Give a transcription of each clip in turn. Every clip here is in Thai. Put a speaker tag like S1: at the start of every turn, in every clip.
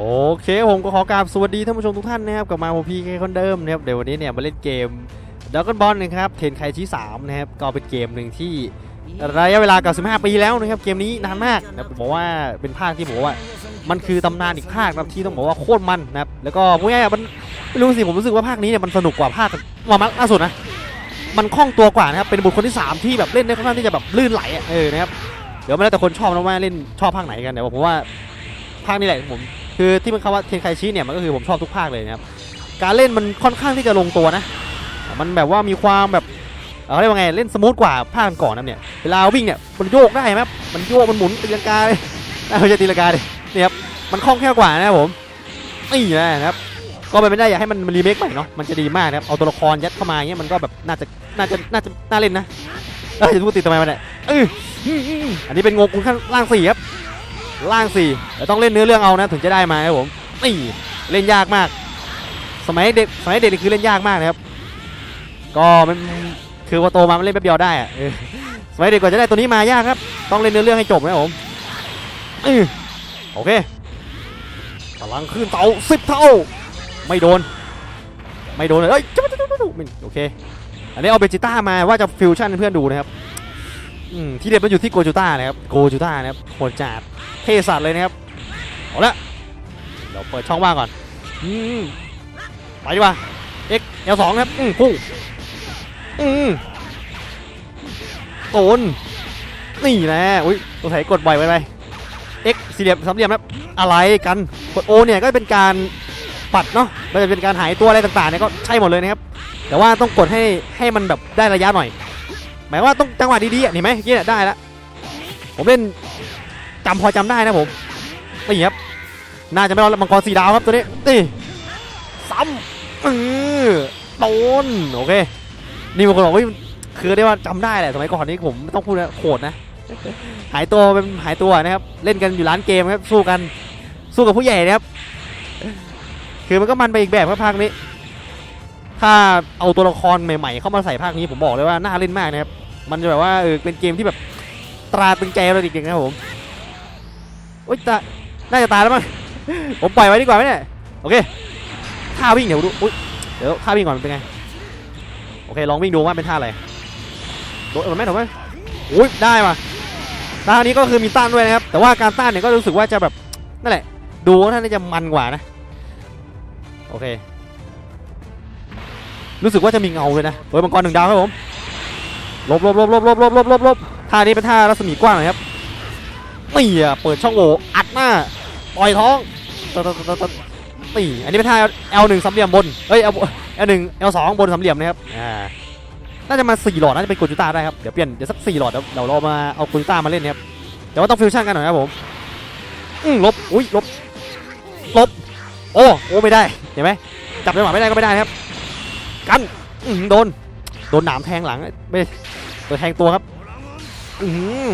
S1: โอเคผมก็ขอกราบสวัสดีท่านผู้ชมทุกท่านนะครับกลับมาผมพีเคคนเดิมนะครับเดี๋ยววันนี้เนี่ยมาเล่นเกมดักกอนบอลนะครับเทนไคชี้3นะครับก็เป็นเกมหนึ่งที่ระยะเวลากับ15ปีแล้วนะครับเกมนี้นานมากนะบอกว่าเป็นภาคที่บอกว่า มันคือตำนานอีกภาคนะครับที่ต้องบอกว่าโคตรมันนะครับแล้วก็พูดง่ายๆมันไม่รู้สิผมรู้สึกว่าภาคนี้เนี่ยมันสนุกกว่าภาคมามาล่าสุดนะมันคล่องตัวกว่านะครับเป็นบุคคลที่สามที่แบบเล่นได้ค่อนข้างที่จะแบบลื่นไหลเออนะครับเดี๋ยวไม่แล้วแต่คนชอบนะว่าเล่นชอบภาคไหนกันแต่ว่าผมว่าภาคนี้แหละผม คือที่มันคำว่าเทนไคชิเนี่ยมันก็คือผมชอบทุกภาคเลยนะครับการเล่นมันค่อนข้างที่จะลงตัวนะ มันแบบว่ามีความแบบเขาเรียกว่าไงเล่นสมูทกว่าภาคก่อนนะเนี่ยเวลาวิ่งเนี่ยมันโยกได้ไหมมันโยกมันหมุนตีลังกาเลยไม่ใช่ตีลังกาเลยนี่ครับมันคล่องแคล่วกว่านะครับผมนี่นะครับก็เป็นไม่ได้อยากให้มันรีเมคใหม่เนาะมันจะดีมากนะครับเอาตัวละครยัดเข้ามาเงี้ยมันก็แบบน่าจะน่าจะน่าจะน่าเล่นนะเออจะพูดติดทำไมมันเนี่ยเอออืมอืออันนี้เป็นงงคุณข้างล่างสี่ครับ ล่างสี่แต่ต้องเล่นเนื้อเรื่องเอานะ ถึงจะได้มาครับผมนี่เล่นยากมาก สมัยเด็กสมัยเด็กนี่คือเล่นยากมากนะครับ ก็มันคือพอโตมามันเล่นแป๊บเดียวได้อะสมัยเด็กกว่าจะได้ตัวนี้มายากครับ ต้องเล่นเนื้อเรื่องให้จบนะผมโอเคพลังขึ้นเตาสิบเท่า ไม่โดน ไม่โดนเลยเอ้ยโอเค อันนี้เอาเบจิต้ามาว่าจะฟิวชั่นเพื่อนดูนะครับอืมที่เด็ดมันอยู่ที่โกจูต้านะครับ โกจูต้านะครับโหดจัด ทสัตว์เลยนะครับเอาละเดี๋ยวเปิดช่องว่างก่อนอืมไปดีกว่า x l สองครับอืมพุ่งอืมโตนนี่แหละอุ้ยตัวไหนกดบ่อยไปไป x สี่เหลี่ยมสามเหลี่ยมครับอะไรกันกด O เนี่ยก็เป็นการปัดเนาะมันจะเป็นการหายตัวอะไรต่างๆเนี่ยก็ใช่หมดเลยนะครับ แต่ว่าต้องกดให้ให้มันแบบได้ระยะหน่อย หมายว่าต้องจังหวะดีๆเห็นไหมเมื่อกี้เนี่ยได้แล้วผมเล่น จำพอจำได้นะผมนี่ครับน่าจะไม่รอดแล้วมังกรสีดาวครับตัวนี้นี่ซ้ำเออโดนโอเค นี่บางคนบอกว่าคือได้ว่าจำได้แหละสมัยก่อนนี้ผมต้องพูดนะโหดนะหายตัวเป็นหายตัวนะครับ เล่นกันอยู่ร้านเกมครับสู้กันสู้กับผู้ใหญ่นะครับ คือมันก็มันไปอีกแบบครับภาคนี้ ถ้าเอาตัวละครใหม่ๆ เข้ามาใส่ภาคนี้ผมบอกเลยว่าน่าเล่นมากนะครับ มันจะแบบว่าเออเป็นเกมที่แบบตราตรึงใจเราจริงๆนะครับผม โอ๊ยตายน่าจะตายแล้วมั้ง ผมปล่อยไว้ดีกว่าไหมเนี่ยโอเคท่าวิ่งเดี๋ยวดูอุ๊ยเดี๋ยวท่าวิ่งก่อนมันเป็นไงโอเคลองวิ่งดูว่าเป็นท่าอะไรโดนไหมโดดไหมอุ้ยได้ว่ะท่านี้ก็คือมีต้านด้วยนะครับ แต่ว่าการต้านเนี่ยก็รู้สึกว่าจะแบบนั่นแหละ ดูว่าท่านน่าจะมันกว่านะโอเค รู้สึกว่าจะมีเงาเลยนะเฮ้ยมังกรหนึ่งดาวครับผมลบลบลบลบลบลบลบลบลบท่านี้เป็นท่ารัศมีกว้างน่อยครับ นี่อะเปิดช่องโหว่อัดหน้าต่อยท้องตดตดตดตดนี่อันนี้เป็นท่า L1 สามเหลี่ยมบนเอ้ย L L1 L2 บนสามเหลี่ยมนะครับอ่าน่าจะมาสี่หลอดน่าจะเป็นกจูต้าได้ครับเดี๋ยวเปลี่ยนเดี๋ยวสักสี่หลอดเดี๋ยวเรามาเอาโกจูต้ามาเล่นนะครับแต่ว่าต้องฟิวชั่นกันหน่อยครับผมอืมลบอุ้ยลบลบโอ้โอ้ไม่ได้เห็นไหมจับจังหวะไม่ได้ก็ไม่ได้ครับ กันอืมโดนโดนหนามแทงหลังไม่โดนแทงตัวครับอืม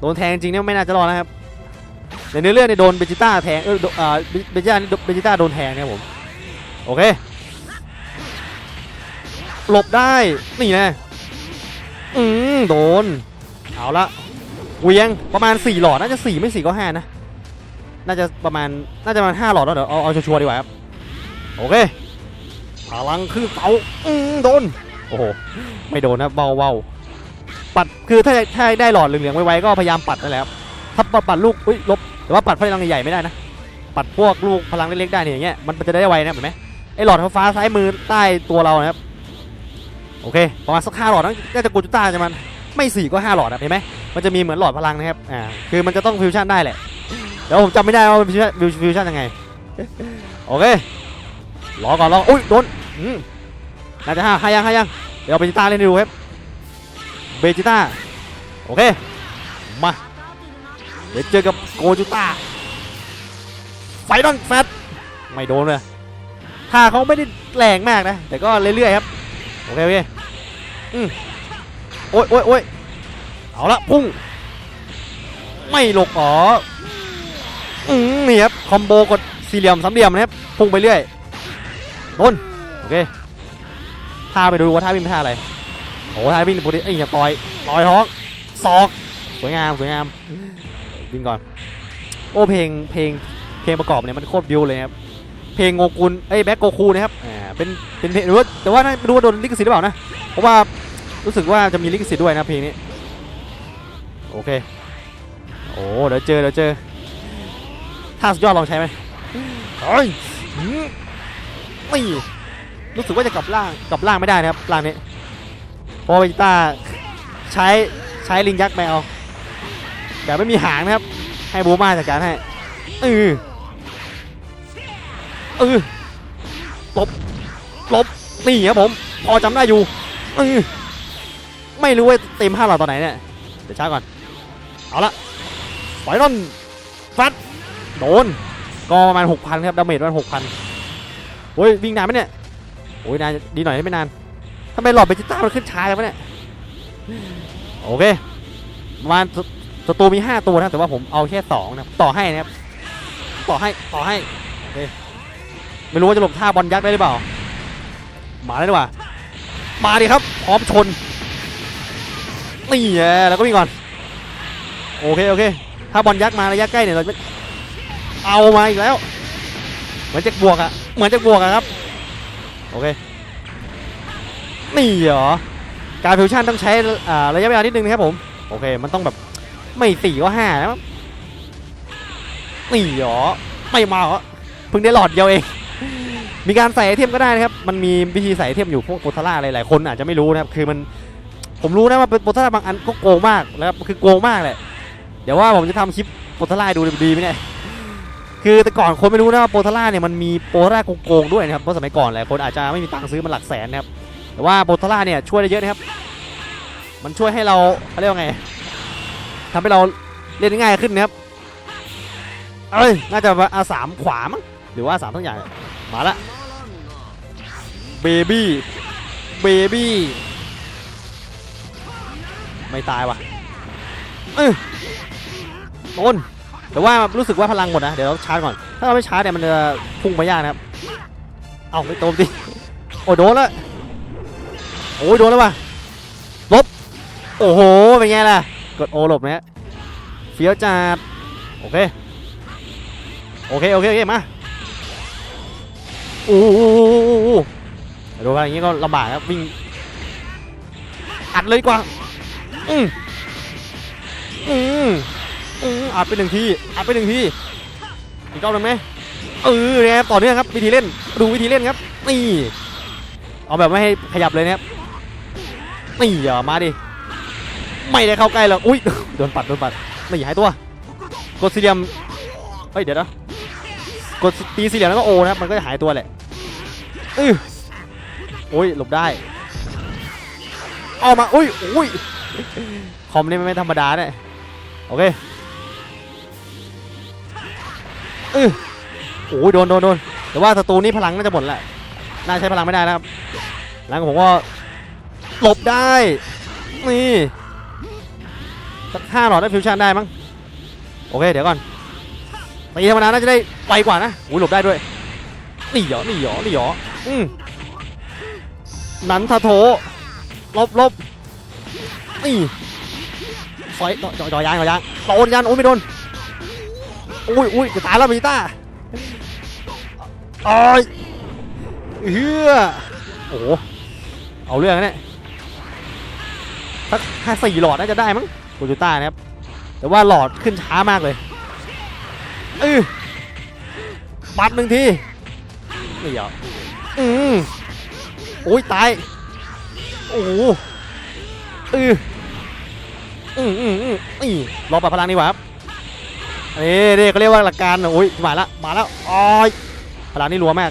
S1: โดนแทงจริงเนี่ยไม่น่าจะรอดนะครับในเนื้อเรื่องเนี่ยโดนเบจิต้าแทงเออเบจิต้าเบจิต้าโดนแทงเนะครับผมโอเคหลบได้นี่นะอืมโดนเอาละเวียงประมาณ 4 หลอดน่าจะ 4 ไม่ 4 ก็ 5 นะ น่าจะประมาณน่าจะประมาณ 5 หลอดแล้วเดี๋ยวเอาเอาชัวร์ดีกว่าครับโอเคพลังคือเตาอืมโดนโอ้โหไม่โดนนะเบาเบา ปัดคือถ้าถ้าได้หลอดเหลืองๆไวๆก็พยายามปัดนั่นแหละครับถ้าปัดปัดลูกอุ้ยลบแต่ว่าปัดพลังใหญ่ๆไม่ได้นะปัดพวกลูกพลังเล็กๆได้เนี่ยอย่างเงี้ยมันจะได้ไวนะเห็นไหมไอหลอดฟ้าซ้ายมือใต้ตัวเรานะครับโอเคประมาณสักห้าหลอดน่าจะกูจุต้าจะมันไม่สี่ก็ห้าหลอดนะเห็นไหมมันจะมีเหมือนหลอดพลังนะครับอ่าคือมันจะต้องฟิวชั่นได้แหละเดี๋ยวผมจำไม่ได้ว่าฟิวชั่นฟิวชั่นยังไงโอเครอก่อนรออุ้ยโดนอืมน่าจะห้าห้ายังห้ายังเดี๋ยวไปจิต้าเล่นดูครับ เบจิต้าโอเค มาเดี๋ยวเจอกับโกจูต้าไฟดอนแฟตไม่โดนเลยท่าเขาไม่ได้แรงมากนะ แต่ก็เรื่อยๆครับ โอเคโอเคอืมโอ้ยโอ้ยโอ้ยเอาละพุ่ง ไม่หลบอ๋ออืมนี่ครับ คอมโบกดสี่เหลี่ยมสามเหลี่ยมนะครับ พุ่งไปเรื่อยโดนโอเคท่าไปดูว่าท่าวิ่งท่าอะไร โอ้ท้ายวิ่งปกติเอ้ยอย่าต่อยต่อยท้องศอกสวยงามสวยงามวิ่งก่อน โอ้เพลงเพลงเพลงประกอบเนี่ยมันโคตรบิวเลยครับเพลงโงกุลเอ้ยแบ็คโกคูนะครับอ่าเป็นเป็นเพลงหรือว่าแต่ว่าไม่รู้ว่าโดนลิขสิทธิ์หรือเปล่านะเพราะว่ารู้สึกว่าจะมีลิขสิทธิ์ด้วยนะเพลงนี้โอเคโอ้เดี๋ยวเจอเดี๋ยวเจอท่าสุดยอดลองใช้ไหมเฮ้ยหืมนี่รู้สึกว่าจะกลับล่างกลับล่างไม่ได้นะครับล่างนี้ ราะว่าวิต้าใช้ใช้ลิงยักษ์แมวแบบไม่มีหางนะครับ ให้บูมาจัดการให้เออเออลบลบนี่ครับผม พอจำได้อยู่เออไม่รู้ว่าเต็มห้าหลอดตอนไหนเนี่ยเดี๋ยวช้าก่อน เอาละไฟนอลฟัดโดนก็ประมาณ6,000ครับดาเมจประมาณ6,000โอ้ยวิ่งนานไหมเนี่ยโอ้ยนานดีหน่อยไม่นานำไมหลอดเบจิต้ามันขึ้นช้าจังวะเนี่ยโอเคประมาณศัตรูมี 5 ตัวนะแต่ว่าผมเอาแค่2นะต่อให้นะครับต่อให้ต่อให้โอเคไม่รู้ว่าจะหลบท่าบอลยักษ์ได้หรือเปล่ามาเลยดีกว่ามาดิครับพร้อมชนนี่แหละแล้วก็วิ่งก่อนโอเคโอเค ถ้าบอลยักษ์มาระยะใกล้เนี่ยเราจะเอามาอีกแล้ว เหมือนจะบวกอะเหมือนจะบวกอะครับ โอเค นี่เหรอ การฟิวชั่นต้องใช้อ่าระยะเวลานิดนึงนะครับผม โอเค มันต้องแบบไม่สี่ก็ห้านะนี่หรอ ไม่มาเหรอเพิ่งได้หลอดเดียวเอง มีการใส่ไอเทมก็ได้นะครับ มันมีวิธีใส่ไอเทมอยู่พวกโปรทาร่าอะไรหลายคนอาจจะไม่รู้นะครับ คือมัน ผมรู้นะว่าเป็นโปรทาร่าบางอันก็โกงมากแล้วคือโกงมากแหละ เดี๋ยวว่าผมจะทำคลิปโปรทาร่าให้ดูดีไหมเนี่ยคือแต่ก่อนคนไม่รู้นะว่าโปรทาร่าเนี่ยมันมีโปรทาร่าโกงๆด้วยนะครับเพราะสมัยก่อนหลายคนอาจจะไม่มีตังค์ซื้อมันหลักแสนนะครับ แต่ว่าโปรทาร่าเนี่ยช่วยได้เยอะนะครับ มันช่วยให้เราเขาเรียกว่าไงทำให้เราเล่นง่ายขึ้นนะครับเอ้ยน่าจะอาสามขวามั้งหรือว่าสามทั้งอย่างมาละเบบี้เบบี้ไม่ตายว่ะเออต้นแต่ว่ารู้สึกว่าพลังหมดนะเดี๋ยวเราชาร์จก่อน ถ้าเราไม่ชาร์จเนี่ยมันจะพุ่งไปยากนะครับ เอาไม่โตมสิโอ้โดนแล้ว โอ้ยโดนแล้วว่ะลบ โอ้โห เป็นไงล่ะ กดโอหลบนะฮะเฟี้ยวจัดโอเค โอเค โอเคโอเคมาอู้หูดูกันอย่างนี้ก็ลำบากครับวิ่ง อัดเลยกว่า อืมอืมอืมอัดไปหนึ่งที อัดไปหนึ่งที อีกรอบหนึ่งไหมเออเนี่ยต่อเนื่องครับ วิธีเล่น ดูวิธีเล่นครับ นี่ เอาแบบไม่ให้ขยับเลยนะครับ นี่อย่ามาดิ ไม่ได้เข้าใกล้หรอกอุ้ยโดนปัดโดนปัดไม่หายตัว กดสี่เหลี่ยมเฮ้ยเดี๋ยวนะกดตีสี่เหลี่ยมแล้วก็โอนะครับมันก็จะหายตัวแหละอือโอ้ยหลบได้เอามาอุ้ยอุ้ยคอมนี่ไม่ธรรมดาเนี่ยโอเคอือโอ้ยโดนโดนโดนแต่ว่าศัตรูนี่พลังน่าจะหมดแหละน่าใช้พลังไม่ได้นะครับหลังผมก็ หลบได้ นี่สักห้าหลอดได้ฟิวชั่นได้มั้ง โอเค เดี๋ยวก่อนตีธรรมดาน่าจะได้ไวกว่านะอุ้ยหลบได้ด้วย นี่หยอนี่หยอนี่หยออืมนันทาโถลบลบนี่ซอยจ่อจ่อยางจ่อยางโดนยันโอ้ยไม่โดนอุ้ยอุ้ยจะตายแล้วมีต้าอ้ยเฮือโอ้โหเอาเรื่องนะเนี่ย สักห้าสี่หลอดน่าจะได้มั้งโคจูต้านะครับ แต่ว่าหลอดขึ้นช้ามากเลยเออปัดหนึ่งทีนี่เหรออืมโอ้ยตาย โอ้โหเอออืมอืมอืมนี่รอปรับพลังดีกว่าครับนี่นี่เขาเรียกว่าหลักการโอ้ยมาละมาแล้วอ๋อยพลังนี่รัวมาก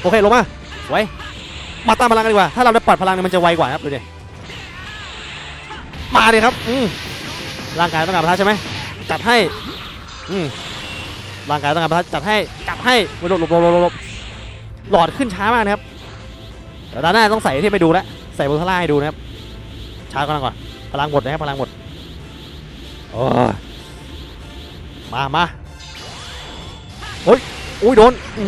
S1: โอเคลงมาไว้มาตามพลังกันดีกว่า ถ้าเราได้ปัดพลังเนี่ยมันจะไวกว่าครับดูดิ มาดิครับอืร่างกายต้องการพลังใช่ไหมจัดให้อืร่างกายต้องการพลังจัดให้จัดให้หลบหลบหลบหลบหลอดขึ้นช้ามากนะครับเดี๋ยวด้านหน้าต้องใส่ที่ไปดูแล้วใส่บนทล่าให้ดูนะครับช้าก่อนก่อนพลังหมดนะครับพลังหมดโอ้มามาโอ้ยอุ้ยโดนอื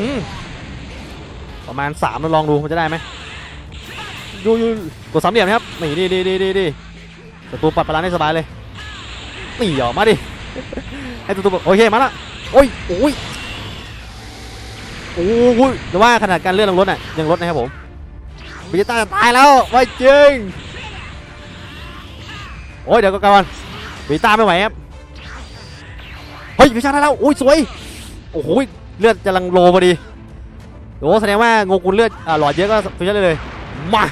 S1: ประมาณสามเราลองดูมันจะได้ไหมดูอยู่กดสามเหลี่ยมครับนี่ดีดีดีดีดี ศัตรูปัดพลังได้สบายเลยนี่หยอมาดิให้ศัตรูโอเคมาละโอ้ยโอ้ยโอ้ยแต่ว่าขนาดการเลื่อนลงรถน่ะยังลดนะครับผมเบจิต้าจะตายแล้วไม่จริงโอ้ยเดี๋ยวก็ก่อนเบจิต้าไม่ไหวครับเฮ้ยฟิชั่นได้แล้วโอ้ยสวยโอ้โหเลือดกำลังโลพอดีโอ้แสดงว่าโงกุลเลือดอ่าหลอดเยอะก็ฟิชั่นได้เลยมา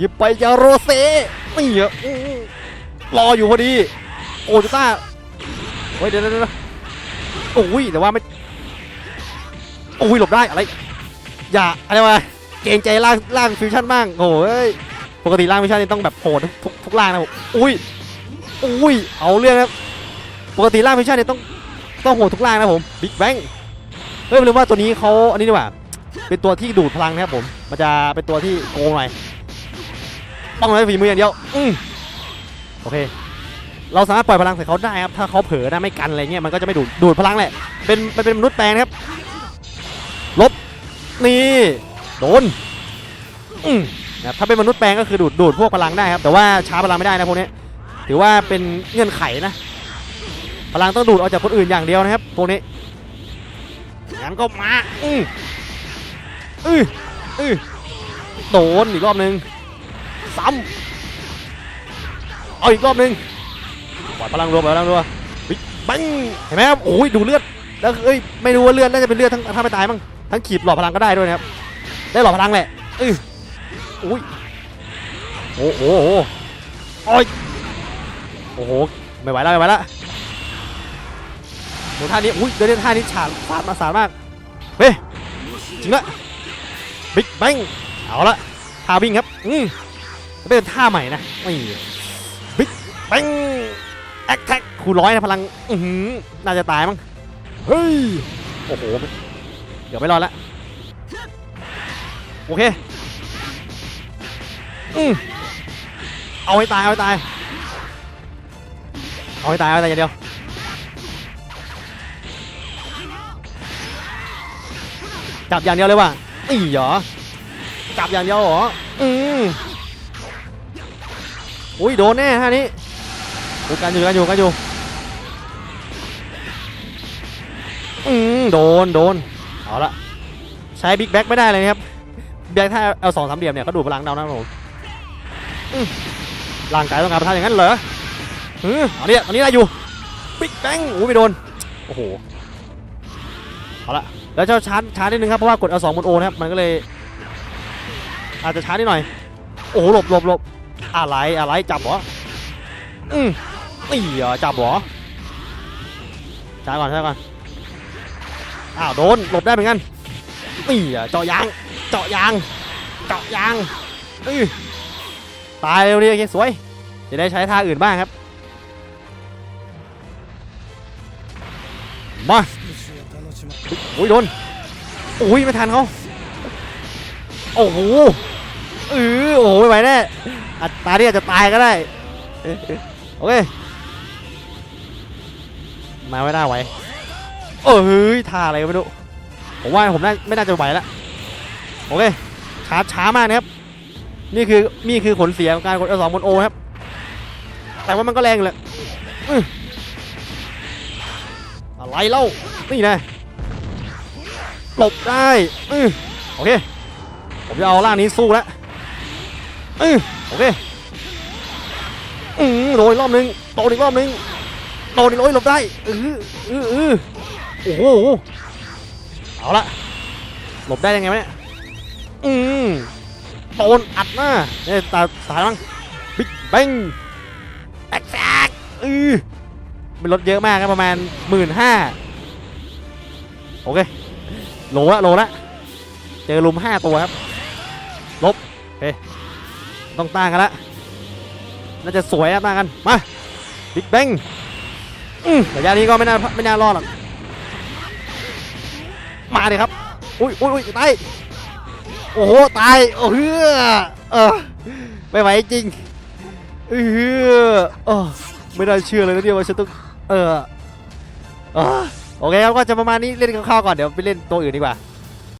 S1: ยิบไปจาโรเซ่นี่เหรออื้อรออยู่พอดี โอจูต้าเฮ้ยเดี๋ยวเดี๋ยวโอ้ยแต่ว่าไม่โอ้ยหลบได้อะไร อย่าอะไรวะเกรงใจล่างล่างฟิวชั่นบ้างโอ้ยปกติล่างฟิวชั่นนี่ต้องแบบโหดทุกทุกล่างนะผมอุ้ยอุ้ยเอาเรื่องครับปกติล่างฟิวชั่นนี่ต้องต้องโหดทุกล่างนะผมบิ๊กแบงเฮ้ยไม่รู้ว่าตัวนี้เขาอันนี้ดีกว่าเป็นตัวที่ดูดพลังนะครับผม มันจะเป็นตัวที่โกงหน่อย ต้องใช้ฝีมืออย่างเดียวอืมโอเค เราสามารถปล่อยพลังใส่เขาได้ครับถ้าเขาเผลอนะไม่กันอะไรเงี้ยมันก็จะไม่ดูดดูดพลังแหละเป็นเป็นเป็นมนุษย์แปลงนะครับลบนี่โดนอืมนะครับถ้าเป็นมนุษย์แปลงก็คือดูดดูดพวกพลังได้ครับแต่ว่าช้าพลังไม่ได้นะพวกนี้ถือว่าเป็นเงื่อนไขนะ พลังต้องดูดออกจากคนอื่นอย่างเดียวนะครับพวกนี้งั้นก็มาอืออืออือโดนอีกรอบหนึ่ง ซ้ำเอาอีกรอบหนึ่งปล่อยพลังรวมปล่อยพลังรวมบิ๊กบังเห็นไหมครับโอ้ยดูเลือดแล้วเอ้ยไม่รู้ว่าเลือดน่าจะเป็นเลือดทั้งถ้าไม่ตายมั้งทั้งขีดหลอดพลังก็ได้ด้วยนะครับได้หลอดพลังแหละเอออุ้ยโอ้โหโอ้โหโอ้ยโอ้โหไม่ไหวแล้วไม่ไหวแล้วโหท่านี้อุ้ยเดี๋ยวนี้ท่านี้ฉาดสาดมาสาดมากเฮ้ยจริงละบิ๊กบังเอาละท่าวิ่งครับอืม เป็นท่าใหม่นะนี่บิ๊กบังแอคแท็กคูณร้อยนะพลังอือหือน่าจะตายมั้งเฮ้ยโอ้โหเดี๋ยวไม่รอดละโอเคอืมเอาให้ตายเอาให้ตายเอาให้ตายเอาให้ตายอย่างเดียวจับอย่างเดียวเลยว่ะอีเหรอจับอย่างเดียวเหรออืม อุ้ยโดนแน่ฮะนี้ดูกันอยู่กันอยู่กันอยู่อืมโดนโดนเอาละใช้บิ๊กแบ็กไม่ได้เลยนะครับบิ๊กแบ็กถ้าเอาสองสามเหลี่ยมเนี่ยก็ดูดพลังเดานะผมอืมร่างกายต้องการประทานอย่างนั้นเหรออืมอันนี้อันนี้ได้อยู่บิ๊กแบงโอ้ไม่โดนโอ้โหเอาละแล้วเจ้าชาร์จชาร์จนิดนึงครับเพราะว่ากดเอาสองบนโอนะครับมันก็เลย อาจจะช้านิดหน่อย โอ้โหหลบหลบหลบ อะไรอะไรจับเหรออืมนี่เหรอจับเหรอช้าก่อนช้าก่อนอ้าวโดนหลบได้เหมือนกันนี่เหรอเจาะยางเจาะยางเจาะยางอือตายเร็วดีโอเคสวยจะได้ใช้ท่าอื่นบ้างครับมาโอ้ยโดนโอ้ยไม่ทันเขาโอ้โหเออ โอ้โหไม่ไหวแน่อัตราที่อาจจะตายก็ได้ โอเค มาไม่ได้ไหวเออเฮ้ยท่าอะไรไม่รู้ ผมว่าผมน่าไม่น่าจะไหวแล้ว โอเคช้าช้ามากนะครับ นี่คือนี่คือผลเสียของการกด L2 บน O ครับ แต่ว่ามันก็แรงอยู่แหละอื้ออะไรเล่า นี่นะหลบได้อโอเค ผมจะเอาล่างนี้สู้แล้ว อื้อโอเคอืมโดนรอบนึงโดนอีกรอบนึงโดนอีกร้อยหลบได้เออเออเออโอ้โหเอาละหลบได้ยังไงวะเนี่ยอืมโดนอัดหน้าเนี่ยตาตายมั้งบิ๊กแบงแตกแตกเออเป็นรถเยอะมากครับประมาณหมื่นห้าโอเคโหลละโหลละเจอลุมห้าตัวครับลบโอเค ต้องต้านกันละน่าจะสวยนะต่างกันมาบิ๊กแบงระยะนี้ก็ไม่น่าไม่น่ารอดหรอกมาเลยครับอุ้ยอุ้ยอุ้ยตายโอ้โหตายโอ้เฮือเออไม่ไหวจริงเออเออไม่ได้เชื่อเลยนะเนี่ยว่าฉันต้องเออเออโอเคครับก็จะประมาณนี้เล่นข้าวๆก่อนเดี๋ยวไปเล่นตัวอื่นดีกว่า